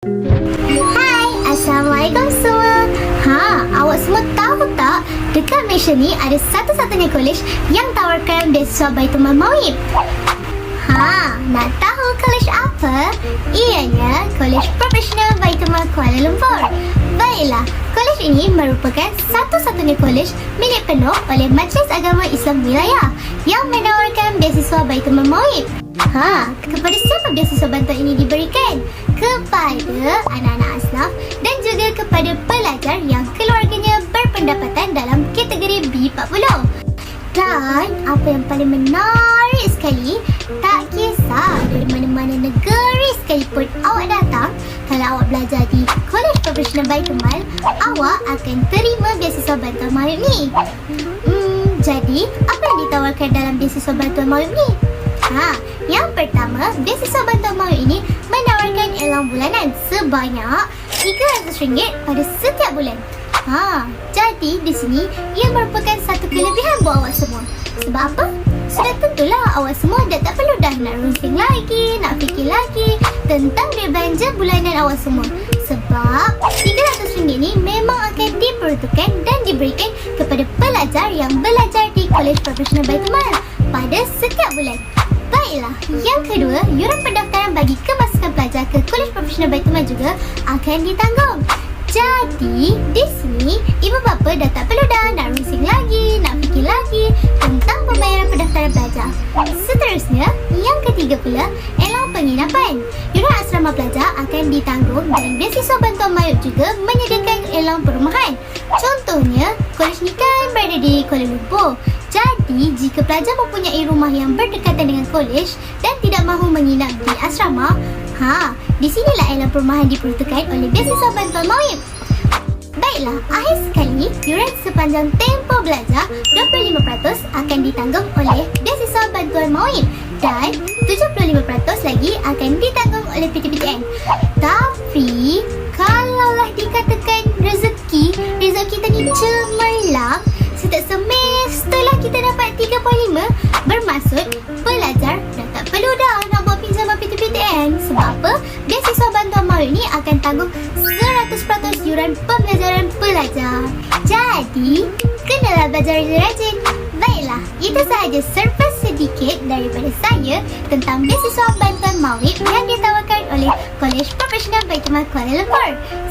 Hai, Assalamualaikum semua. Ha, awak semua tahu tak? Dekat Malaysia ni ada satu-satunya kolej yang tawarkan beasiswa Baitul Mal Mawib. Ha, nak tahu kolej apa? Ianya Kolej Profesional Baitul Mal Kuala Lumpur. Baiklah, kolej ini merupakan satu-satunya kolej milik penuh oleh Majlis Agama Islam Wilayah yang menawarkan beasiswa Baitul Mal Mawib. Ha, kepada siapa beasiswa bantuan ini diberikan? Kepada anak-anak asnaf dan juga kepada pelajar yang keluarganya berpendapatan dalam kategori B40. Dan apa yang paling menarik sekali, tak kisah dari mana-mana negeri sekalipun awak datang, kalau awak belajar di Kolej Profesional Baitul Mal, awak akan terima beasiswa bantuan Mawib ni. Hmm, jadi apa yang ditawarkan dalam beasiswa bantuan Mawib ni? Ha, yang pertama, beasiswa bantuan Mawib ini menawarkan elang bulanan sebanyak RM300 pada setiap bulan. Ha, jadi di sini ia merupakan satu kelebihan buat awak semua. Sebab apa? Sudah tentulah awak semua dah tak perlu dah nak runsing lagi, nak fikir lagi tentang belanja bulanan awak semua. Sebab RM300 ni memang akan diperuntukkan dan diberikan kepada pelajar yang belajar di Kolej Profesional Baitul Mal pada setiap bulan. Baiklah, yang kedua, yuran pendaftaran bagi kemasukan pelajar ke Kolej Profesional Baitul Mal juga akan ditanggung. Jadi, di sini ibu bapa dah tak perlu dah nak runsing lagi, nak fikir lagi tentang pembayaran pendaftaran pelajar. Seterusnya, yang ketiga pula, elang penginapan. Yuran asrama pelajar akan ditanggung dan beasiswa bantuan mayuk juga menyediakan elang perumahan. Contohnya, kolej ni kan berada di Kuala Lumpur. Jadi, jika pelajar mempunyai rumah yang berdekatan dengan kolej dan tidak mahu menginap di asrama, ha, di sinilah elang perumahan diperuntukkan oleh beasiswa bantuan mawib. Baiklah, akhir sekali, yuran sepanjang tempoh belajar 25% akan ditanggung oleh beasiswa bantuan mawib dan 75% lagi akan ditanggung oleh PTPTN. Tapi, dapat 3.5 Bermaksud pelajar dah tak perlu dah nak buat pinjaman PTPTN Sebab apa? Beasiswa bantuan mawib ni akan tanggung 100% yuran pembelajaran pelajar Jadi, kenalah belajar rajin Baiklah, itu sahaja surprise sedikit daripada saya tentang beasiswa bantuan mawib yang ditawarkan oleh Kolej Profesional Baitul Mal Kuala Lumpur.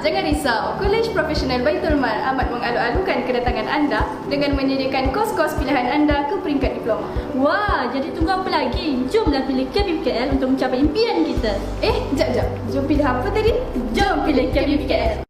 Jangan risau. Kolej Profesional Baitul Mal amat mengalu-alukan kedatangan anda dengan menyediakan kos-kos pilihan anda ke peringkat diploma. Wah, jadi tunggu apa lagi? Jomlah pilih KBPKL untuk mencapai impian kita. Eh, jap jap. Jom pilih apa tadi? Jom pilih KBPKL.